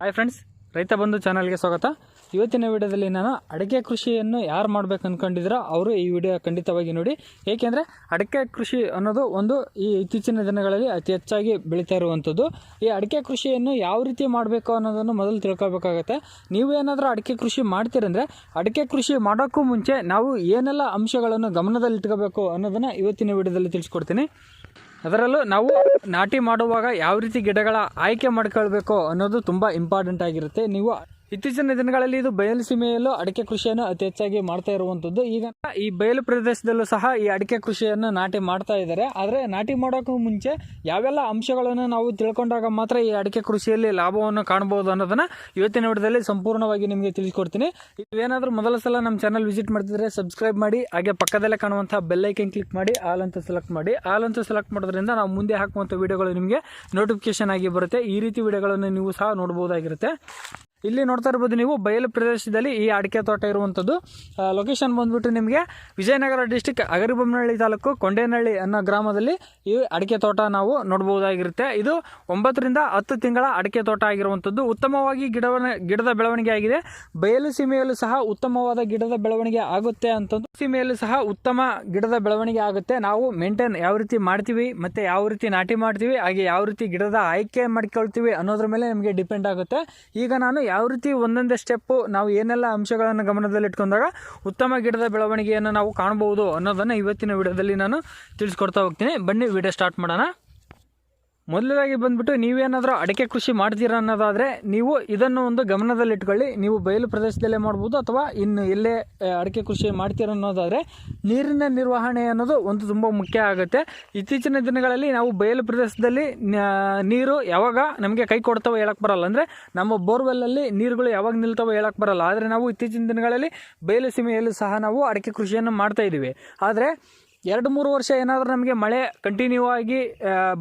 Hi friends ರೈತ ಬಂಧು ಚಾನಲ್ಗೆ ಸ್ವಾಗತ. ಇವತ್ತಿನ ವಿಡಿಯೋದಲ್ಲಿ ನಾನು ಅಡಿಕೆ ಕೃಷಿಯನ್ನು ಯಾರು ಮಾಡ್ಬೇಕು ಅಂದ್ಕೊಂಡಿದ್ದೀರೋ ಅವರು ಈ ವಿಡಿಯೋ ಖಂಡಿತವಾಗಿ ನೋಡಿ. ಏಕೆಂದರೆ ಅಡಿಕೆ ಕೃಷಿ ಅನ್ನೋದು ಒಂದು ಈ ಇತ್ತೀಚಿನ ದಿನಗಳಲ್ಲಿ ಅತಿ ಹೆಚ್ಚಾಗಿ ಬೆಳೀತಾ ಇರುವಂಥದ್ದು. ಈ ಅಡಿಕೆ ಕೃಷಿಯನ್ನು ಯಾವ ರೀತಿ ಮಾಡಬೇಕು ಅನ್ನೋದನ್ನು ಮೊದಲು ತಿಳ್ಕೊಬೇಕಾಗತ್ತೆ. ನೀವು ಏನಾದರೂ ಅಡಿಕೆ ಕೃಷಿ ಮಾಡ್ತೀರಂದರೆ ಅಡಿಕೆ ಕೃಷಿ ಮಾಡೋಕ್ಕೂ ಮುಂಚೆ ನಾವು ಏನೆಲ್ಲ ಅಂಶಗಳನ್ನು ಗಮನದಲ್ಲಿಟ್ಕೋಬೇಕು ಅನ್ನೋದನ್ನು ಇವತ್ತಿನ ವಿಡಿಯೋದಲ್ಲಿ ತಿಳಿಸ್ಕೊಡ್ತೀನಿ. ಅದರಲ್ಲೂ ನಾವು ನಾಟಿ ಮಾಡುವಾಗ ಯಾವ ರೀತಿ ಗಿಡಗಳ ಆಯ್ಕೆ ಮಾಡ್ಕೊಳ್ಬೇಕು ಅನ್ನೋದು ತುಂಬ ಇಂಪಾರ್ಟೆಂಟ್ ಆಗಿರುತ್ತೆ. ನೀವು ಇತ್ತೀಚಿನ ದಿನಗಳಲ್ಲಿ ಇದು ಬಯಲು ಸೀಮೆಯಲ್ಲೂ ಅಡಿಕೆ ಕೃಷಿಯನ್ನು ಅತಿ ಹೆಚ್ಚಾಗಿ ಮಾಡ್ತಾ ಇರುವಂಥದ್ದು ಈಗ ಈ ಬಯಲು ಪ್ರದೇಶದಲ್ಲೂ ಸಹ ಈ ಅಡಿಕೆ ಕೃಷಿಯನ್ನು ನಾಟಿ ಮಾಡ್ತಾ ಇದ್ದಾರೆ. ಆದರೆ ನಾಟಿ ಮಾಡೋಕ್ಕೂ ಮುಂಚೆ ಯಾವೆಲ್ಲ ಅಂಶಗಳನ್ನು ನಾವು ತಿಳ್ಕೊಂಡಾಗ ಮಾತ್ರ ಈ ಅಡಿಕೆ ಕೃಷಿಯಲ್ಲಿ ಲಾಭವನ್ನು ಕಾಣಬಹುದು ಅನ್ನೋದನ್ನ ಇವತ್ತಿನ ವಿಡಿಯೋದಲ್ಲಿ ಸಂಪೂರ್ಣವಾಗಿ ನಿಮಗೆ ತಿಳಿಸ್ಕೊಡ್ತೀನಿ. ಇವೇನಾದರೂ ಮೊದಲ ಸಲ ನಮ್ಮ ಚಾನಲ್ ವಿಸಿಟ್ ಮಾಡ್ತಿದ್ರೆ ಸಬ್ಸ್ಕ್ರೈಬ್ ಮಾಡಿ, ಹಾಗೆ ಪಕ್ಕದಲ್ಲೇ ಕಾಣುವಂತಹ ಬೆಲ್ಲೈಕನ್ ಕ್ಲಿಕ್ ಮಾಡಿ, ಆಲ್ ಅಂತ ಸೆಲೆಕ್ಟ್ ಮಾಡಿ. ಆಲ್ ಅಂತ ಸೆಲೆಕ್ಟ್ ಮಾಡೋದ್ರಿಂದ ನಾವು ಮುಂದೆ ಹಾಕುವಂಥ ವಿಡಿಯೋಗಳು ನಿಮಗೆ ನೋಟಿಫಿಕೇಶನ್ ಆಗಿ ಬರುತ್ತೆ. ಈ ರೀತಿ ವಿಡಿಯೋಗಳನ್ನು ನೀವು ಸಹ ನೋಡ್ಬೋದಾಗಿರುತ್ತೆ. ಇಲ್ಲಿ ನೋಡ್ತಾ ಇರ್ಬೋದು ನೀವು ಬಯಲು ಪ್ರದೇಶದಲ್ಲಿ ಈ ಅಡಿಕೆ ತೋಟ ಇರುವಂಥದ್ದು ಲೊಕೇಶನ್ ಬಂದ್ಬಿಟ್ಟು ನಿಮಗೆ ವಿಜಯನಗರ ಡಿಸ್ಟಿಕ್ ಅಗರಿಬೊಮ್ಮನಹಳ್ಳಿ ತಾಲೂಕು ಕೊಂಡೇನಹಳ್ಳಿ ಅನ್ನೋ ಗ್ರಾಮದಲ್ಲಿ ಈ ಅಡಿಕೆ ತೋಟ ನಾವು ನೋಡ್ಬೋದಾಗಿರುತ್ತೆ. ಇದು ಒಂಬತ್ತರಿಂದ ಹತ್ತು ತಿಂಗಳ ಅಡಿಕೆ ತೋಟ ಆಗಿರುವಂಥದ್ದು ಉತ್ತಮವಾಗಿ ಗಿಡವನ್ನ ಗಿಡದ ಬೆಳವಣಿಗೆ ಆಗಿದೆ. ಬಯಲು ಸೀಮೆಯಲ್ಲೂ ಸಹ ಉತ್ತಮವಾದ ಗಿಡದ ಬೆಳವಣಿಗೆ ಆಗುತ್ತೆ ಅಂತಂದು. ಸೀಮೆಯಲ್ಲೂ ಸಹ ಉತ್ತಮ ಗಿಡದ ಬೆಳವಣಿಗೆ ಆಗುತ್ತೆ. ನಾವು ಮೇಂಟೈನ್ ಯಾವ ರೀತಿ ಮಾಡ್ತೀವಿ, ಮತ್ತು ಯಾವ ರೀತಿ ನಾಟಿ ಮಾಡ್ತೀವಿ, ಹಾಗೆ ಯಾವ ರೀತಿ ಗಿಡದ ಆಯ್ಕೆ ಮಾಡ್ಕೊಳ್ತೀವಿ ಅನ್ನೋದ್ರ ಮೇಲೆ ನಮಗೆ ಡಿಪೆಂಡ್ ಆಗುತ್ತೆ. ಈಗ ನಾನು ಯಾವ ರೀತಿ ಒಂದೊಂದೇ ಸ್ಟೆಪ್ಪು ನಾವು ಏನೆಲ್ಲ ಅಂಶಗಳನ್ನು ಗಮನದಲ್ಲಿಟ್ಕೊಂಡಾಗ ಉತ್ತಮ ಗಿಡದ ಬೆಳವಣಿಗೆಯನ್ನು ನಾವು ಕಾಣಬಹುದು ಅನ್ನೋದನ್ನು ಇವತ್ತಿನ ವಿಡಿಯೋದಲ್ಲಿ ನಾನು ತಿಳಿಸ್ಕೊಡ್ತಾ ಹೋಗ್ತೀನಿ. ಬನ್ನಿ, ವಿಡಿಯೋ ಸ್ಟಾರ್ಟ್ ಮಾಡೋಣ. ಮೊದಲದಾಗಿ ಬಂದ್ಬಿಟ್ಟು ನೀವೇನಾದರೂ ಅಡಿಕೆ ಕೃಷಿ ಮಾಡ್ತೀರಾ ಅನ್ನೋದಾದರೆ ನೀವು ಇದನ್ನು ಒಂದು ಗಮನದಲ್ಲಿಟ್ಕೊಳ್ಳಿ. ನೀವು ಬಯಲು ಪ್ರದೇಶದಲ್ಲೇ ಮಾಡ್ಬೋದು ಅಥವಾ ಇನ್ನು ಎಲ್ಲೇ ಅಡಿಕೆ ಕೃಷಿ ಮಾಡ್ತೀರ ಅನ್ನೋದಾದರೆ ನೀರಿನ ನಿರ್ವಹಣೆ ಅನ್ನೋದು ಒಂದು ತುಂಬ ಮುಖ್ಯ ಆಗುತ್ತೆ. ಇತ್ತೀಚಿನ ದಿನಗಳಲ್ಲಿ ನಾವು ಬಯಲು ಪ್ರದೇಶದಲ್ಲಿ ನೀರು ಯಾವಾಗ ನಮಗೆ ಕೈ ಕೊಡ್ತಾವೆ ಹೇಳಕ್ಕೆ ಬರಲ್ಲ. ಅಂದರೆ ನಮ್ಮ ಬೋರ್ವೆಲ್ಲಲ್ಲಿ ನೀರುಗಳು ಯಾವಾಗ ನಿಲ್ತಾವೆ ಹೇಳಕ್ಕೆ ಬರಲ್ಲ. ಆದರೆ ನಾವು ಇತ್ತೀಚಿನ ದಿನಗಳಲ್ಲಿ ಬಯಲು ಸೀಮೆಯಲ್ಲೂ ಸಹ ನಾವು ಅಡಿಕೆ ಕೃಷಿಯನ್ನು ಮಾಡ್ತಾ ಇದ್ದೀವಿ. ಆದರೆ ಎರಡು ಮೂರು ವರ್ಷ ಏನಾದರೂ ನಮಗೆ ಮಳೆ ಕಂಟಿನ್ಯೂ ಆಗಿ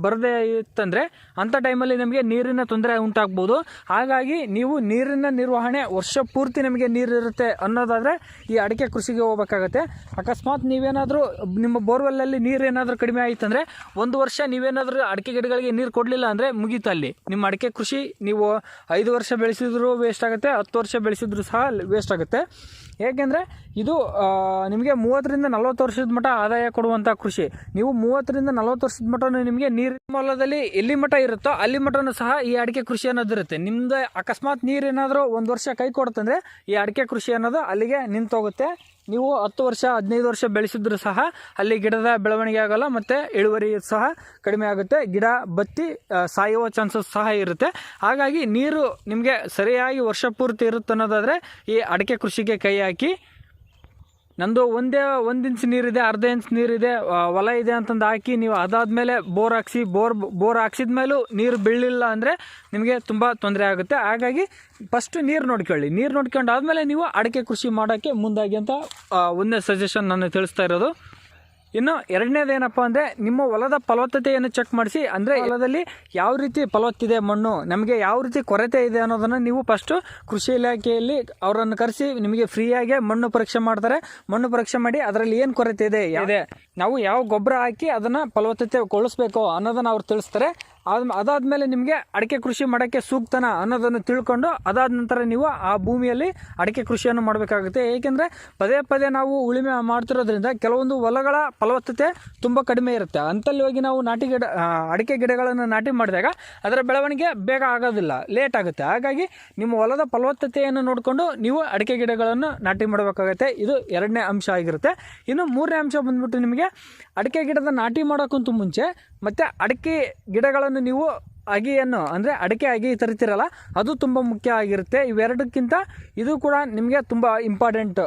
ಬರದೇ ಇತ್ತಂದರೆ ಅಂಥ ಟೈಮಲ್ಲಿ ನಮಗೆ ನೀರಿನ ತೊಂದರೆ ಉಂಟಾಗ್ಬೋದು. ಹಾಗಾಗಿ ನೀವು ನೀರಿನ ನಿರ್ವಹಣೆ ವರ್ಷ ಪೂರ್ತಿ ನಮಗೆ ನೀರಿರುತ್ತೆ ಅನ್ನೋದಾದರೆ ಈ ಅಡಿಕೆ ಕೃಷಿಗೆ ಹೋಗಬೇಕಾಗತ್ತೆ. ಅಕಸ್ಮಾತ್ ನೀವೇನಾದರೂ ನಿಮ್ಮ ಬೋರ್ವೆಲ್ಲಲ್ಲಿ ನೀರು ಏನಾದರೂ ಕಡಿಮೆ ಆಯಿತಂದರೆ ಒಂದು ವರ್ಷ ನೀವೇನಾದರೂ ಅಡಿಕೆ ಗಿಡಗಳಿಗೆ ನೀರು ಕೊಡಲಿಲ್ಲ ಅಂದರೆ ಮುಗೀತು ಅಲ್ಲಿ. ನಿಮ್ಮ ಅಡಿಕೆ ಕೃಷಿ ನೀವು ಐದು ವರ್ಷ ಬೆಳೆಸಿದ್ರು ವೇಸ್ಟ್ ಆಗುತ್ತೆ, ಹತ್ತು ವರ್ಷ ಬೆಳೆಸಿದ್ರು ಸಹ ವೇಸ್ಟ್ ಆಗುತ್ತೆ. ಏಕೆಂದರೆ ಇದು ನಿಮಗೆ ಮೂವತ್ತರಿಂದ ನಲವತ್ತು ವರ್ಷದ ಮಟ್ಟ ಆದಾಯ ಕೊಡುವಂಥ ಕೃಷಿ. ನೀವು ಮೂವತ್ತರಿಂದ ನಲವತ್ತು ವರ್ಷದ ಮಟ್ಟನೂ ನಿಮಗೆ ನೀರಿನ ಮೂಲದಲ್ಲಿ ಎಲ್ಲಿ ಮಟ್ಟ ಇರುತ್ತೋ ಅಲ್ಲಿ ಮಟ್ಟನೂ ಸಹ ಈ ಅಡಿಕೆ ಕೃಷಿ ಅನ್ನೋದು ಇರುತ್ತೆ ನಿಮ್ದು ಅಕಸ್ಮಾತ್ ನೀರೇನಾದರೂ ಒಂದು ವರ್ಷ ಕೈ ಕೊಡುತ್ತಂದರೆ ಈ ಅಡಿಕೆ ಕೃಷಿ ಅನ್ನೋದು ಅಲ್ಲಿಗೆ ನಿಂತೋಗುತ್ತೆ. ನೀವು ಹತ್ತು ವರ್ಷ, ಹದಿನೈದು ವರ್ಷ ಬೆಳೆಸಿದ್ರು ಸಹ ಅಲ್ಲಿ ಗಿಡದ ಬೆಳವಣಿಗೆ ಆಗಲ್ಲ, ಮತ್ತು ಇಳುವರಿ ಸಹ ಕಡಿಮೆ ಆಗುತ್ತೆ. ಗಿಡ, ಬತ್ತಿ ಸಾಯುವ ಚಾನ್ಸಸ್ ಸಹ ಇರುತ್ತೆ. ಹಾಗಾಗಿ ನೀರು ನಿಮಗೆ ಸರಿಯಾಗಿ ವರ್ಷ ಪೂರ್ತಿ ಇರುತ್ತೆ ಅನ್ನೋದಾದರೆ ಈ ಅಡಿಕೆ ಕೃಷಿಗೆ ಕೈ ಹಾಕಿ ನಂದು ಒಂದೇ ಒಂದು ಇಂಚ್ ನೀರಿದೆ, ಅರ್ಧ ಇಂಚ್ ನೀರಿದೆ ಹೊಲ ಇದೆ ಅಂತಂದು ಹಾಕಿ ನೀವು ಅದಾದಮೇಲೆ ಬೋರ್ ಹಾಕ್ಸಿ, ಬೋರ್ ಬೋರ್ ಹಾಕ್ಸಿದ ಮೇಲೂ ನೀರು ಬೀಳಲಿಲ್ಲ ಅಂದರೆ ನಿಮಗೆ ತುಂಬ ತೊಂದರೆ ಆಗುತ್ತೆ. ಹಾಗಾಗಿ ಫಸ್ಟ್ ನೀರು ನೋಡ್ಕೊಳ್ಳಿ. ನೀರು ನೋಡ್ಕೊಂಡು ಆದಮೇಲೆ ನೀವು ಅಡಿಕೆ ಕೃಷಿ ಮಾಡೋಕ್ಕೆ ಮುಂದಾಗಿ ಅಂತ ಒಂದೇ ಸಜೆಷನ್ ನಾನು ತಿಳಿಸ್ತಾ ಇರೋದು. ಇನ್ನು ಎರಡನೇದೇನಪ್ಪ ಅಂದರೆ ನಿಮ್ಮ ಹೊಲದ ಫಲವತ್ತತೆಯನ್ನು ಚೆಕ್ ಮಾಡಿಸಿ ಅಂದರೆ ಹೊಲದಲ್ಲಿ ಯಾವ ರೀತಿ ಫಲವತ್ತಿದೆ ಮಣ್ಣು ನಮಗೆ ಯಾವ ರೀತಿ ಕೊರತೆ ಇದೆ ಅನ್ನೋದನ್ನು ನೀವು ಫಸ್ಟು ಕೃಷಿ ಇಲಾಖೆಯಲ್ಲಿ ಅವರನ್ನು ಕರೆಸಿ ನಿಮಗೆ ಫ್ರೀಯಾಗಿ ಮಣ್ಣು ಪರೀಕ್ಷೆ ಮಾಡ್ತಾರೆ. ಮಣ್ಣು ಪರೀಕ್ಷೆ ಮಾಡಿ ಅದರಲ್ಲಿ ಏನು ಕೊರತೆ ಇದೆ ಇದೆ. ನಾವು ಯಾವ ಗೊಬ್ಬರ ಹಾಕಿ ಅದನ್ನು ಫಲವತ್ತತೆಗೊಳಿಸ್ಬೇಕು ಅನ್ನೋದನ್ನು ಅವ್ರು ತಿಳಿಸ್ತಾರೆ. ಅದ್ ಅದಾದಮೇಲೆ ನಿಮಗೆ ಅಡಿಕೆ ಕೃಷಿ ಮಾಡೋಕ್ಕೆ ಸೂಕ್ತನ ಅನ್ನೋದನ್ನು ತಿಳ್ಕೊಂಡು ಅದಾದ ನಂತರ ನೀವು ಆ ಭೂಮಿಯಲ್ಲಿ ಅಡಿಕೆ ಕೃಷಿಯನ್ನು ಮಾಡಬೇಕಾಗುತ್ತೆ. ಏಕೆಂದರೆ ಪದೇ ಪದೇ ನಾವು ಉಳುಮೆ ಮಾಡ್ತಿರೋದ್ರಿಂದ ಕೆಲವೊಂದು ಹೊಲಗಳ ಫಲವತ್ತತೆ ತುಂಬ ಕಡಿಮೆ ಇರುತ್ತೆ. ಅಂತಲ್ಲಿ ಹೋಗಿ ನಾವು ನಾಟಿ ಗಿಡ ಅಡಿಕೆ ಗಿಡಗಳನ್ನು ನಾಟಿ ಮಾಡಿದಾಗ ಅದರ ಬೆಳವಣಿಗೆ ಬೇಗ ಆಗೋದಿಲ್ಲ ಲೇಟ್ ಆಗುತ್ತೆ. ಹಾಗಾಗಿ ನಿಮ್ಮ ಹೊಲದ ಫಲವತ್ತತೆಯನ್ನು ನೋಡಿಕೊಂಡು ನೀವು ಅಡಿಕೆ ಗಿಡಗಳನ್ನು ನಾಟಿ ಮಾಡಬೇಕಾಗುತ್ತೆ. ಇದು ಎರಡನೇ ಅಂಶ ಆಗಿರುತ್ತೆ. ಇನ್ನು ಮೂರನೇ ಅಂಶ ಬಂದ್ಬಿಟ್ಟು ನಿಮಗೆ ಅಡಿಕೆ ಗಿಡದ ನಾಟಿ ಮಾಡೋಕ್ಕಂತೂ ಮುಂಚೆ ಮತ್ತು ಅಡಿಕೆ ಗಿಡಗಳನ್ನು ನೀವು ಅಗಿಯನ್ನು, ಅಂದರೆ ಅಡಿಕೆ ಅಗಿ ತರಿತೀರಲ್ಲ, ಅದು ತುಂಬ ಮುಖ್ಯ ಆಗಿರುತ್ತೆ. ಇವೆರಡಕ್ಕಿಂತ ಇದು ಕೂಡ ನಿಮಗೆ ತುಂಬ ಇಂಪಾರ್ಟೆಂಟ್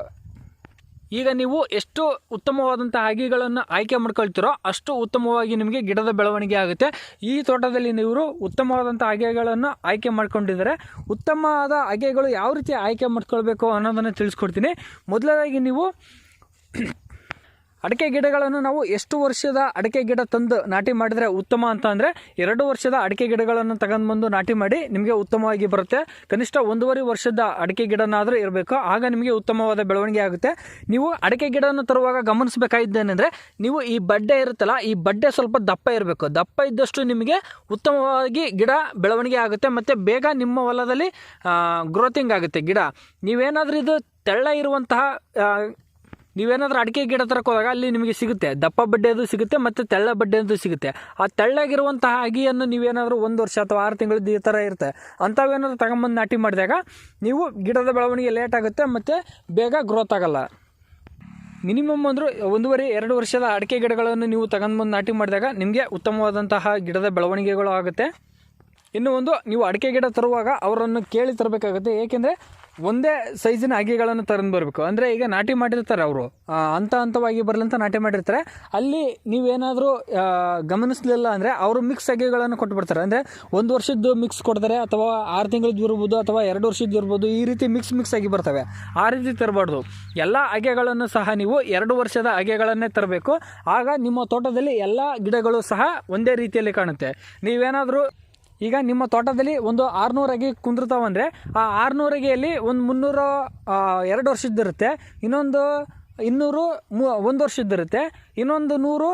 ಈಗ ನೀವು ಎಷ್ಟು ಉತ್ತಮವಾದಂಥ ಅಗಿಗಳನ್ನು ಆಯ್ಕೆ ಮಾಡ್ಕೊಳ್ತೀರೋ ಅಷ್ಟು ಉತ್ತಮವಾಗಿ ನಿಮಗೆ ಗಿಡದ ಬೆಳವಣಿಗೆ ಆಗುತ್ತೆ. ಈ ತೋಟದಲ್ಲಿ ನೀವು ಉತ್ತಮವಾದಂಥ ಅಗೆಗಳನ್ನು ಆಯ್ಕೆ ಮಾಡ್ಕೊಂಡಿದ್ದಾರೆ. ಉತ್ತಮವಾದ ಅಗೆಗಳು ಯಾವ ರೀತಿ ಆಯ್ಕೆ ಮಾಡ್ಕೊಳ್ಬೇಕು ಅನ್ನೋದನ್ನು ತಿಳಿಸ್ಕೊಡ್ತೀನಿ. ಮೊದಲನೇದಾಗಿ ನೀವು ಅಡಿಕೆ ಗಿಡಗಳನ್ನು ನಾವು ಎಷ್ಟು ವರ್ಷದ ಅಡಿಕೆ ಗಿಡ ತಂದು ನಾಟಿ ಮಾಡಿದರೆ ಉತ್ತಮ ಅಂತ ಅಂದರೆ ಎರಡು ವರ್ಷದ ಅಡಿಕೆ ಗಿಡಗಳನ್ನು ತಗೊಂಡು ಬಂದು ನಾಟಿ ಮಾಡಿ ನಿಮಗೆ ಉತ್ತಮವಾಗಿ ಬರುತ್ತೆ. ಕನಿಷ್ಠ ಒಂದೂವರೆ ವರ್ಷದ ಅಡಿಕೆ ಗಿಡನಾದರೂ ಇರಬೇಕು. ಆಗ ನಿಮಗೆ ಉತ್ತಮವಾದ ಬೆಳವಣಿಗೆ ಆಗುತ್ತೆ. ನೀವು ಅಡಿಕೆ ಗಿಡವನ್ನು ತರುವಾಗ ಗಮನಿಸಬೇಕಾಗಿದ್ದೇನೆಂದರೆ, ನೀವು ಈ ಬಡ್ಡೆ ಇರುತ್ತಲ್ಲ, ಈ ಬಡ್ಡೆ ಸ್ವಲ್ಪ ದಪ್ಪ ಇರಬೇಕು. ದಪ್ಪ ಇದ್ದಷ್ಟು ನಿಮಗೆ ಉತ್ತಮವಾಗಿ ಗಿಡ ಬೆಳವಣಿಗೆ ಆಗುತ್ತೆ ಮತ್ತು ಬೇಗ ನಿಮ್ಮ ಹೊಲದಲ್ಲಿ ಗ್ರೋತಿಂಗ್ ಆಗುತ್ತೆ ಗಿಡ. ನೀವೇನಾದರೂ ಇದು ತೆಳ್ಳ ಇರುವಂತಹ ನೀವೇನಾದ್ರೂ ಅಡಿಕೆ ಗಿಡ ತರಕ್ಕೆ ಹೋದಾಗ ಅಲ್ಲಿ ನಿಮಗೆ ಸಿಗುತ್ತೆ. ದಪ್ಪ ಬಡ್ಡೆದು ಸಿಗುತ್ತೆ ಮತ್ತು ತೆಳ್ಳ ಬಡ್ಡೆದು ಸಿಗುತ್ತೆ. ಆ ತೆಳ್ಳಗಿರುವಂತಹ ಅಗಿಯನ್ನು ನೀವೇನಾದರೂ ಒಂದು ವರ್ಷ ಅಥವಾ ಆರು ತಿಂಗಳದ್ದು ಈ ಥರ ಇರುತ್ತೆ. ಅಂಥವೇನಾದ್ರು ತಗೊಂಬಂದು ನಾಟಿ ಮಾಡಿದಾಗ ನೀವು ಗಿಡದ ಬೆಳವಣಿಗೆ ಲೇಟ್ ಆಗುತ್ತೆ ಮತ್ತು ಬೇಗ ಗ್ರೋತ್ ಆಗಲ್ಲ. ಮಿನಿಮಮ್ ಅಂದರೂ ಒಂದೂವರೆ, ಎರಡು ವರ್ಷದ ಅಡಿಕೆ ಗಿಡಗಳನ್ನು ನೀವು ತಗೊಂಡ್ಬಂದು ನಾಟಿ ಮಾಡಿದಾಗ ನಿಮಗೆ ಉತ್ತಮವಾದಂತಹ ಗಿಡದ ಬೆಳವಣಿಗೆಗಳು ಆಗುತ್ತೆ. ಇನ್ನು ಒಂದು, ನೀವು ಅಡಿಕೆ ಗಿಡ ತರುವಾಗ ಅವರನ್ನು ಕೇಳಿ ತರಬೇಕಾಗುತ್ತೆ. ಏಕೆಂದರೆ ಒಂದೇ ಸೈಜಿನ ಅಗಿಗಳನ್ನು ತಗೊಂಡು ಬರಬೇಕು. ಅಂದರೆ ಈಗ ನಾಟಿ ಮಾಡಿರ್ತಾರೆ ಅವರು. ಹಂತ ಹಂತವಾಗಿ ಬರಲಿ ಅಂತ ನಾಟಿ ಮಾಡಿರ್ತಾರೆ. ಅಲ್ಲಿ ನೀವೇನಾದರೂ ಗಮನಿಸಲಿಲ್ಲ ಅಂದರೆ ಅವರು ಮಿಕ್ಸ್ ಅಗಿಗಳನ್ನು ಕೊಟ್ಬಿಡ್ತಾರೆ ಅಂದರೆ ಒಂದು ವರ್ಷದ್ದು ಮಿಕ್ಸ್ ಕೊಡ್ತಾರೆ ಅಥವಾ ಆರು ತಿಂಗಳದ್ದು ಇರ್ಬೋದು ಅಥವಾ ಎರಡು ವರ್ಷದ್ದು ಇರ್ಬೋದು ಈ ರೀತಿ ಮಿಕ್ಸ್ ಮಿಕ್ಸ್ ಆಗಿ ಬರ್ತವೆ. ಆ ರೀತಿ ತರಬಾರ್ದು. ಎಲ್ಲ ಅಗೆಗಳನ್ನು ಸಹ ನೀವು ಎರಡು ವರ್ಷದ ಅಗೆಗಳನ್ನೇ ತರಬೇಕು. ಆಗ ನಿಮ್ಮ ತೋಟದಲ್ಲಿ ಎಲ್ಲ ಗಿಡಗಳು ಸಹ ಒಂದೇ ರೀತಿಯಲ್ಲಿ ಕಾಣುತ್ತೆ. ನೀವೇನಾದರೂ ಈಗ ನಿಮ್ಮ ತೋಟದಲ್ಲಿ ಒಂದು ಆರುನೂರು ಅಗಿ ಕುಂದಿರ್ತಾವಂದರೆ ಆ ಆರುನೂರು ಅಗಿಯಲ್ಲಿ ಒಂದು ಮುನ್ನೂರು ಎರಡು ವರ್ಷದ್ದಿರುತ್ತೆ ಇನ್ನೊಂದು ಇನ್ನೂರು, ಮೂ, ಒಂದು ವರ್ಷದ್ದಿರುತ್ತೆ ಇನ್ನೊಂದು ನೂರು,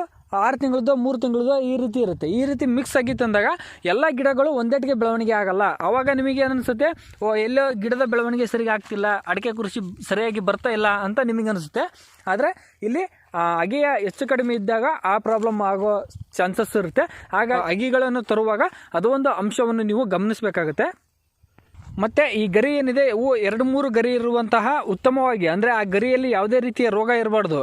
ಆರು ತಿಂಗಳದ್ದು, ಮೂರು ತಿಂಗಳದ್ದು ಈ ರೀತಿ ಇರುತ್ತೆ. ಈ ರೀತಿ ಮಿಕ್ಸ್ ಆಗಿ ತಂದಾಗ ಎಲ್ಲ ಗಿಡಗಳು ಒಂದೇಟಿಗೆ ಬೆಳವಣಿಗೆ ಆಗಲ್ಲ. ಆವಾಗ ನಿಮಗೆ ಅನಿಸುತ್ತೆ ಓ, ಎಲ್ಲೋ ಗಿಡದ ಬೆಳವಣಿಗೆ ಸರಿಗೆ ಆಗ್ತಿಲ್ಲ ಅಡಿಕೆ ಕೃಷಿ ಸರಿಯಾಗಿ ಬರ್ತಾ ಇಲ್ಲ ಅಂತ ನಿಮಗೆ ಅನಿಸುತ್ತೆ ಆದರೆ ಇಲ್ಲಿ ಅಗಿಯ ಹೆಚ್ಚು ಕಡಿಮೆ ಇದ್ದಾಗ ಆ ಪ್ರಾಬ್ಲಮ್ ಆಗೋ ಚಾನ್ಸಸ್ ಇರುತ್ತೆ. ಆಗ ಅಗಿಗಳನ್ನು ತರುವಾಗ ಅದು ಒಂದು ಅಂಶವನ್ನು ನೀವು ಗಮನಿಸಬೇಕಾಗುತ್ತೆ. ಮತ್ತು ಈ ಗರಿ ಏನಿದೆ ಇವು ಎರಡು ಮೂರು ಗರಿ ಇರುವಂತಹ ಉತ್ತಮವಾಗಿ ಅಂದರೆ ಆ ಗರಿಯಲ್ಲಿ ಯಾವುದೇ ರೀತಿಯ ರೋಗ ಇರಬಾರ್ದು.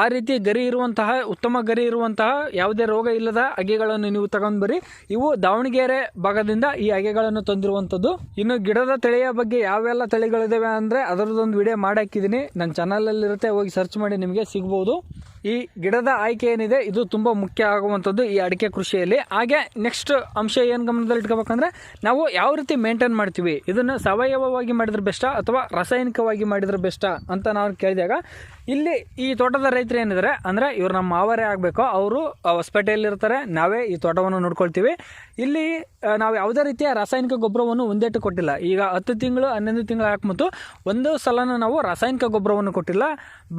ಆ ರೀತಿ ಗರಿ ಇರುವಂತಹ, ಉತ್ತಮ ಗರಿ ಇರುವಂತಹ ಯಾವುದೇ ರೋಗ ಇಲ್ಲದ ಅಗೆಗಳನ್ನು ನೀವು ತಗೊಂಡು ಬರಿ ಇವು ದಾವಣಗೆರೆ ಭಾಗದಿಂದ ಈ ಅಗೆಗಳನ್ನು ತಂದಿರುವಂಥದ್ದು. ಇನ್ನು ಗಿಡದ ತಳಿಯ ಬಗ್ಗೆ ಯಾವೆಲ್ಲ ತಳಿಗಳಿದ್ದಾವೆ ಅಂದರೆ ಅದರದ್ದೊಂದು ವಿಡಿಯೋ ಮಾಡಾಕಿದ್ದೀನಿ ನನ್ನ ಚಾನಲಲ್ಲಿರುತ್ತೆ ಹೋಗಿ ಸರ್ಚ್ ಮಾಡಿ ನಿಮಗೆ ಸಿಗ್ಬೋದು. ಈ ಗಿಡದ ಆಯ್ಕೆ ಏನಿದೆ, ಇದು ತುಂಬ ಮುಖ್ಯ ಆಗುವಂಥದ್ದು ಈ ಅಡಿಕೆ ಕೃಷಿಯಲ್ಲಿ. ಹಾಗೆ ನೆಕ್ಸ್ಟ್ ಅಂಶ ಏನು ಗಮನದಲ್ಲಿ ಇಟ್ಕೋಬೇಕಂದ್ರೆ, ನಾವು ಯಾವ ರೀತಿ ಮೇಂಟೈನ್ ಮಾಡ್ತೀವಿ? ಇದನ್ನು ಸಾವಯವವಾಗಿ ಮಾಡಿದ್ರೆ ಬೆಸ್ಟಾ ಅಥವಾ ರಾಸಾಯನಿಕವಾಗಿ ಮಾಡಿದ್ರೆ ಬೆಸ್ಟಾ ಅಂತ ನಾನು ಕೇಳಿದಾಗ ಇಲ್ಲಿ ಈ ತೋಟದ ರೈತರು ಏನಿದ್ದಾರೆ ಅಂದರೆ ಇವ್ರು ನಮ್ಮ ಮಾವರೇ ಆಗಬೇಕು, ಅವರು ಹೊಸಪೇಟೆಯಲ್ಲಿರ್ತಾರೆ, ನಾವೇ ಈ ತೋಟವನ್ನು ನೋಡ್ಕೊಳ್ತೀವಿ. ಇಲ್ಲಿ ನಾವು ಯಾವುದೇ ರೀತಿಯ ರಾಸಾಯನಿಕ ಗೊಬ್ಬರವನ್ನು ಒಂದೇಟು ಕೊಟ್ಟಿಲ್ಲ. ಈಗ ಹತ್ತು ತಿಂಗಳು, ಹನ್ನೊಂದು ತಿಂಗಳು ಹಾಕ್ಬಿಟ್ಟು ಒಂದು ಸಲನೂ ನಾವು ರಾಸಾಯನಿಕ ಗೊಬ್ಬರವನ್ನು ಕೊಟ್ಟಿಲ್ಲ.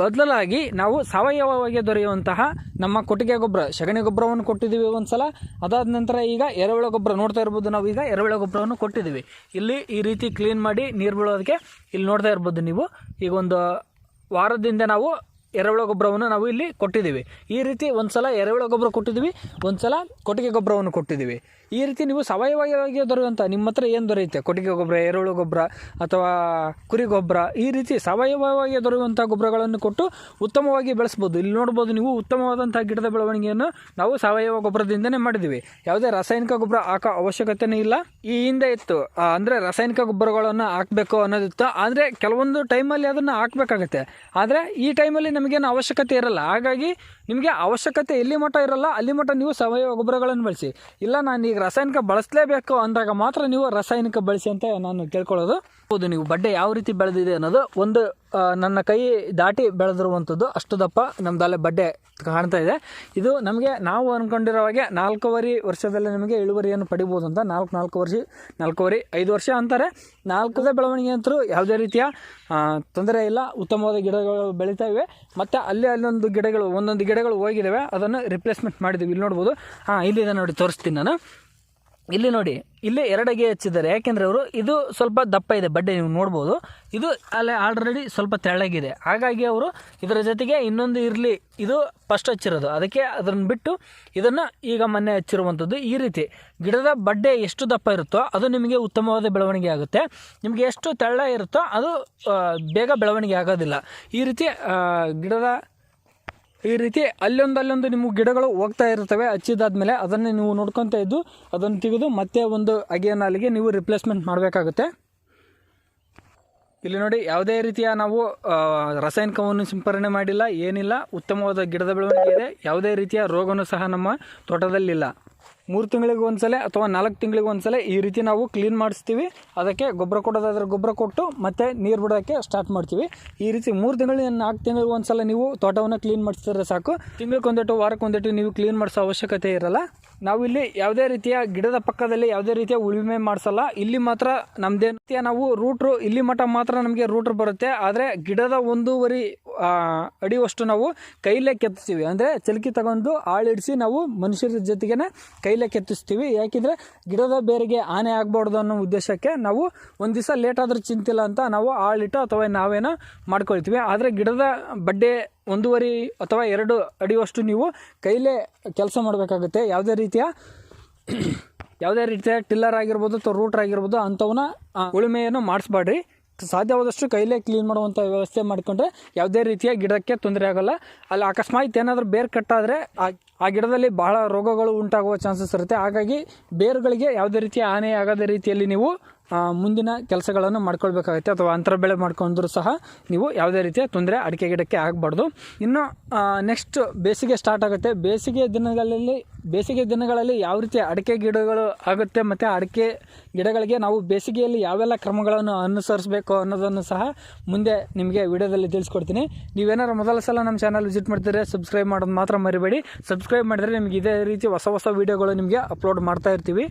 ಬದಲಾಗಿ ನಾವು ಸಾವಯವವಾಗಿ ದೊರೆಯುವಂತಹ ನಮ್ಮ ಕೊಟ್ಟಿಗೆ ಗೊಬ್ಬರ, ಸಗಣಿ ಗೊಬ್ಬರವನ್ನು ಕೊಟ್ಟಿದ್ದೀವಿ ಒಂದು ಸಲ ಅದಾದ ನಂತರ ಈಗ ಎರೆಹುಳ ಗೊಬ್ಬರ ನೋಡ್ತಾ ಇರ್ಬೋದು ನಾವು ಈಗ ಎರೆಹುಳ ಗೊಬ್ಬರವನ್ನು ಕೊಟ್ಟಿದ್ದೀವಿ. ಇಲ್ಲಿ ಈ ರೀತಿ ಕ್ಲೀನ್ ಮಾಡಿ ನೀರು ಬೀಳೋದಕ್ಕೆ ಇಲ್ಲಿ ನೋಡ್ತಾ ಇರ್ಬೋದು ನೀವು. ಈಗ ಒಂದು ವಾರದಿಂದ ನಾವು ಎರೆಹುಳ ಗೊಬ್ಬರವನ್ನು ನಾವು ಇಲ್ಲಿ ಕೊಟ್ಟಿದ್ದೀವಿ. ಈ ರೀತಿ ಒಂದು ಸಲ ಎರೆಹುಳ ಗೊಬ್ಬರ ಕೊಟ್ಟಿದ್ದೀವಿ ಒಂದು ಸಲ ಕೊಟ್ಟಿಗೆ ಗೊಬ್ಬರವನ್ನು ಕೊಟ್ಟಿದ್ದೀವಿ. ಈ ರೀತಿ ನೀವು ಸಾವಯವವಾಗಿ ದೊರೆಯುವಂಥ ನಿಮ್ಮ ಹತ್ರ ಏನು ದೊರೆಯುತ್ತೆ? ಕೊಟ್ಟಿಗೆ ಗೊಬ್ಬರ, ಎರೆಹುಳು ಗೊಬ್ಬರ ಅಥವಾ ಕುರಿ ಗೊಬ್ಬರ, ಈ ರೀತಿ ಸಾವಯವವಾಗಿ ದೊರೆಯುವಂಥ ಗೊಬ್ಬರಗಳನ್ನು ಕೊಟ್ಟು ಉತ್ತಮವಾಗಿ ಬೆಳೆಸ್ಬೋದು. ಇಲ್ಲಿ ನೋಡ್ಬೋದು ನೀವು ಉತ್ತಮವಾದಂಥ ಗಿಡದ ಬೆಳವಣಿಗೆಯನ್ನು ನಾವು ಸಾವಯವ ಗೊಬ್ಬರದಿಂದನೇ ಮಾಡಿದ್ದೀವಿ. ಯಾವುದೇ ರಾಸಾಯನಿಕ ಗೊಬ್ಬರ ಹಾಕೋ ಅವಶ್ಯಕತೆನೇ ಇಲ್ಲ. ಈ ಹಿಂದೆ ಇತ್ತು. ಅಂದರೆ ರಾಸಾಯನಿಕ ಗೊಬ್ಬರಗಳನ್ನು ಹಾಕಬೇಕು ಅನ್ನೋದಿತ್ತು. ಆದರೆ ಕೆಲವೊಂದು ಟೈಮಲ್ಲಿ ಅದನ್ನು ಹಾಕಬೇಕಾಗತ್ತೆ. ಆದರೆ ಈ ಟೈಮಲ್ಲಿ ನಮಗೇನು ಅವಶ್ಯಕತೆ ಇರಲ್ಲ. ಹಾಗಾಗಿ ನಿಮಗೆ ಅವಶ್ಯಕತೆ ಎಲ್ಲಿ ಮಟ್ಟ ಇರಲ್ಲ, ಅಲ್ಲಿ ಮಟ್ಟ ನೀವು ಸಾವಯವ ಗೊಬ್ಬರಗಳನ್ನು ಬಳಸಿ. ಇಲ್ಲ ನಾನು ಈಗ ರಾಸಾಯನಿಕ ಬಳಸಲೇಬೇಕು ಅಂದಾಗ ಮಾತ್ರ ನೀವು ರಾಸಾಯನಿಕ ಬಳಸಿ ಅಂತ ನಾನು ಕೇಳ್ಕೊಳ್ಳೋದು ಹೌದು, ನೀವು ಬಡ್ಡೆ ಯಾವ ರೀತಿ ಬೆಳೆದಿದೆ ಅನ್ನೋದು ಒಂದು ನನ್ನ ಕೈ ದಾಟಿ ಬೆಳೆದಿರುವಂಥದ್ದು ಅಷ್ಟು ದಪ್ಪ ನಮ್ದಲ್ಲೇ ಬಡ್ಡೆ ಕಾಣ್ತಾ ಇದೆ. ಇದು ನಮಗೆ ನಾವು ಅಂದ್ಕೊಂಡಿರೋ ಹಾಗೆ ನಾಲ್ಕೂವರೆ ವರ್ಷದಲ್ಲೇ ನಿಮಗೆ ಇಳುವರಿಯನ್ನು ಪಡಿಬೋದು ಅಂತ ನಾಲ್ಕು ನಾಲ್ಕು ವರ್ಷ, ನಾಲ್ಕೂವರೆ, ಐದು ವರ್ಷ ಅಂತಾರೆ. ನಾಲ್ಕದೇ ಬೆಳವಣಿಗೆ ಅಂತರೂ ಯಾವುದೇ ರೀತಿಯ ತೊಂದರೆ ಇಲ್ಲ. ಉತ್ತಮವಾದ ಗಿಡಗಳು ಬೆಳೀತಾ ಇವೆ. ಮತ್ತು ಅಲ್ಲಿ ಅಲ್ಲೊಂದು ಗಿಡಗಳು, ಒಂದೊಂದು ಗಿಡಗಳು ಹೋಗಿದ್ದಾವೆ ಅದನ್ನು ರಿಪ್ಲೇಸ್ಮೆಂಟ್ ಮಾಡಿದ್ದೀವಿ ಇಲ್ಲಿ ನೋಡ್ಬೋದು. ಹಾಂ ಇಲ್ಲಿದೆ ನೋಡಿ, ತೋರಿಸ್ತೀನಿ ನಾನು. ಇಲ್ಲಿ ನೋಡಿ, ಇಲ್ಲಿ ಎರಡಗೆ ಹಚ್ಚಿದ್ದಾರೆ. ಯಾಕೆಂದರೆ ಅವರು ಇದು ಸ್ವಲ್ಪ ದಪ್ಪ ಇದೆ ಬಡ್ಡೆ ನೀವು ನೋಡ್ಬೋದು. ಇದು ಅಲ್ಲೇ ಆಲ್ರೆಡಿ ಸ್ವಲ್ಪ ತೆಳ್ಳಗಿದೆ. ಹಾಗಾಗಿ ಅವರು ಇದರ ಜೊತೆಗೆ ಇನ್ನೊಂದು ಇರಲಿ, ಇದು ಫಸ್ಟ್ ಹಚ್ಚಿರೋದು. ಅದಕ್ಕೆ ಅದನ್ನು ಬಿಟ್ಟು ಇದನ್ನು ಈಗ ಮೊನ್ನೆ ಹಚ್ಚಿರುವಂಥದ್ದು ಈ ರೀತಿ. ಗಿಡದ ಬಡ್ಡೆ ಎಷ್ಟು ದಪ್ಪ ಇರುತ್ತೋ ಅದು ನಿಮಗೆ ಉತ್ತಮವಾದ ಬೆಳವಣಿಗೆ ಆಗುತ್ತೆ. ನಿಮಗೆ ಎಷ್ಟು ತೆಳ್ಳ ಇರುತ್ತೋ ಅದು ಬೇಗ ಬೆಳವಣಿಗೆ ಆಗೋದಿಲ್ಲ. ಈ ರೀತಿ ಗಿಡದ ಈ ರೀತಿ ಅಲ್ಲೊಂದು ಅಲ್ಲೊಂದು ನಿಮ್ಗೆ ಗಿಡಗಳು ಹೋಗ್ತಾ ಇರ್ತವೆ, ಹಚ್ಚಿದಾದ್ಮೇಲೆ ಅದನ್ನು ನೀವು ನೋಡ್ಕೊತಾ ಇದ್ದು ಅದನ್ನು ತೆಗೆದು ಮತ್ತೆ ಒಂದು ಅಗೆಯನ್ನು ಅಲ್ಲಿಗೆ ನೀವು ರಿಪ್ಲೇಸ್ಮೆಂಟ್ ಮಾಡಬೇಕಾಗುತ್ತೆ. ಇಲ್ಲಿ ನೋಡಿ ಯಾವುದೇ ರೀತಿಯ ನಾವು ರಾಸಾಯನಿಕವನ್ನು ಸಿಂಪರಣೆ ಮಾಡಿಲ್ಲ, ಏನಿಲ್ಲ, ಉತ್ತಮವಾದ ಗಿಡದ ಬೆಳವಣಿಗೆ ಇದೆ, ಯಾವುದೇ ರೀತಿಯ ರೋಗವೂ ಸಹ ನಮ್ಮ ತೋಟದಲ್ಲಿಲ್ಲ. ಮೂರು ತಿಂಗಳಿಗೆ ಒಂದ್ಸಲ ಅಥವಾ ನಾಲ್ಕು ತಿಂಗಳಿಗೆ ಒಂದ್ಸಲ ಈ ರೀತಿ ನಾವು ಕ್ಲೀನ್ ಮಾಡಿಸ್ತೀವಿ. ಅದಕ್ಕೆ ಗೊಬ್ಬರ ಕೊಡೋದಾದ್ರೆ ಗೊಬ್ಬರ ಕೊಟ್ಟು ಮತ್ತೆ ನೀರು ಬಿಡೋಕ್ಕೆ ಸ್ಟಾರ್ಟ್ ಮಾಡ್ತೀವಿ. ಈ ರೀತಿ ಮೂರು ತಿಂಗಳಿಗೆ ನಾಲ್ಕು ತಿಂಗಳಿಗೆ ಒಂದ್ಸಲ ನೀವು ತೋಟವನ್ನು ಕ್ಲೀನ್ ಮಾಡಿಸಿದ್ರೆ ಸಾಕು. ತಿಂಗಳಿಗೆ ಒಂದೆಟ್ಟು, ವಾರಕ್ಕೆ ಒಂದೆಟ್ಟು ನೀವು ಕ್ಲೀನ್ ಮಾಡಿಸೋ ಅವಶ್ಯಕತೆ ಇರಲ್ಲ. ನಾವಿಲ್ಲಿ ಯಾವುದೇ ರೀತಿಯ ಗಿಡದ ಪಕ್ಕದಲ್ಲಿ ಯಾವುದೇ ರೀತಿಯ ಉಳುಮೆ ಮಾಡಿಸಲ್ಲ. ಇಲ್ಲಿ ಮಾತ್ರ ರೀತಿಯ ನಾವು ರೂಟ್ರು ಇಲ್ಲಿ ಮಠ ಮಾತ್ರ ನಮಗೆ ರೂಟ್ರು ಬರುತ್ತೆ. ಆದರೆ ಗಿಡದ ಒಂದೂವರೆ ಆ, ಅಡಿವಷ್ಟು ನಾವು ಕೈಲೇ ಕೆತ್ತಿಸ್ತೀವಿ. ಅಂದರೆ ಚಲಕಿ ತಗೊಂಡು ಆಳಿಡಿಸಿ ನಾವು ಮನುಷ್ಯರ ಜೊತೆಗೇನೆ ಕೈಲೇ ಕೆತ್ತಿಸ್ತೀವಿ. ಯಾಕೆಂದರೆ ಗಿಡದ ಬೇರಿಗೆ ಆನೆ ಆಗಬಾರ್ದು ಅನ್ನೋ ಉದ್ದೇಶಕ್ಕೆ ನಾವು ಒಂದು ದಿವಸ ಲೇಟ್ ಆದರೂ ಚಿಂತಿಲ್ಲ ಅಂತ ನಾವು ಆಳಿಟ್ಟು ಅಥವಾ ನಾವೇನೋ ಮಾಡ್ಕೊಳ್ತೀವಿ. ಆದರೆ ಗಿಡದ ಬಡ್ಡೆ ಒಂದೂವರೆ ಅಥವಾ ಎರಡು ಅಡಿವಷ್ಟು ನೀವು ಕೈಲೇ ಕೆಲಸ ಮಾಡಬೇಕಾಗುತ್ತೆ. ಯಾವುದೇ ರೀತಿಯ ಯಾವುದೇ ರೀತಿಯ ಟಿಲ್ಲರ್ ಆಗಿರ್ಬೋದು ಅಥವಾ ರೂಟರ್ ಆಗಿರ್ಬೋದು ಅಂಥವನ್ನ ಉಳುಮೆಯನ್ನು ಮಾಡಿಸ್ಬೇಡ್ರಿ ಸಾಧ್ಯವಾದಷ್ಟು ಕೈಲೇ ಕ್ಲೀನ್ ಮಾಡುವಂಥ ವ್ಯವಸ್ಥೆ ಮಾಡಿಕೊಂಡ್ರೆ ಯಾವುದೇ ರೀತಿಯ ಗಿಡಕ್ಕೆ ತೊಂದರೆ ಆಗೋಲ್ಲ. ಅಲ್ಲಿ ಅಕಸ್ಮಾತ್ ಏನಾದರೂ ಬೇರು ಕಟ್ಟಾದರೆ ಆ ಗಿಡದಲ್ಲಿ ಬಹಳ ರೋಗಗಳು ಉಂಟಾಗುವ ಚಾನ್ಸಸ್ ಇರುತ್ತೆ. ಹಾಗಾಗಿ ಬೇರುಗಳಿಗೆ ಯಾವುದೇ ರೀತಿಯ ಹಾನಿ ಆಗದ ರೀತಿಯಲ್ಲಿ ನೀವು ಮುಂದಿನ ಕೆಲಸಗಳನ್ನು ಮಾಡ್ಕೊಳ್ಬೇಕಾಗುತ್ತೆ ಅಥವಾ ಅಂತರ ಬೆಳೆ ಮಾಡ್ಕೊಂಡ್ರೂ ಸಹ ನೀವು ಯಾವುದೇ ರೀತಿಯ ತೊಂದರೆ ಅಡಿಕೆ ಗಿಡಕ್ಕೆ ಆಗಬಾರ್ದು. ಇನ್ನು ನೆಕ್ಸ್ಟ್ ಬೇಸಿಗೆ ಸ್ಟಾರ್ಟ್ ಆಗುತ್ತೆ. ಬೇಸಿಗೆ ದಿನಗಳಲ್ಲಿ ಬೇಸಿಗೆ ದಿನಗಳಲ್ಲಿ ಯಾವ ರೀತಿ ಅಡಿಕೆ ಗಿಡಗಳು ಆಗುತ್ತೆ ಮತ್ತು ಅಡಿಕೆ ಗಿಡಗಳಿಗೆ ನಾವು ಬೇಸಿಗೆಯಲ್ಲಿ ಯಾವೆಲ್ಲ ಕ್ರಮಗಳನ್ನು ಅನುಸರಿಸಬೇಕು ಅನ್ನೋದನ್ನು ಸಹ ಮುಂದೆ ನಿಮಗೆ ವಿಡಿಯೋದಲ್ಲಿ ತಿಳಿಸ್ಕೊಡ್ತೀನಿ. ನೀವೇನಾದ್ರು ಮೊದಲ ಸಲ ನಮ್ಮ ಚಾನಲ್ ವಿಸಿಟ್ ಮಾಡ್ತಿದ್ರೆ ಸಬ್ಸ್ಕ್ರೈಬ್ ಮಾಡೋದು ಮಾತ್ರ ಮರಿಬೇಡಿ. ಸಬ್ಸ್ಕ್ರೈಬ್ ಮಾಡಿದರೆ ನಿಮಗೆ ಇದೇ ರೀತಿ ಹೊಸ ಹೊಸ ವೀಡಿಯೋಗಳು ನಿಮಗೆ ಅಪ್ಲೋಡ್ ಮಾಡ್ತಾ ಇರ್ತೀವಿ.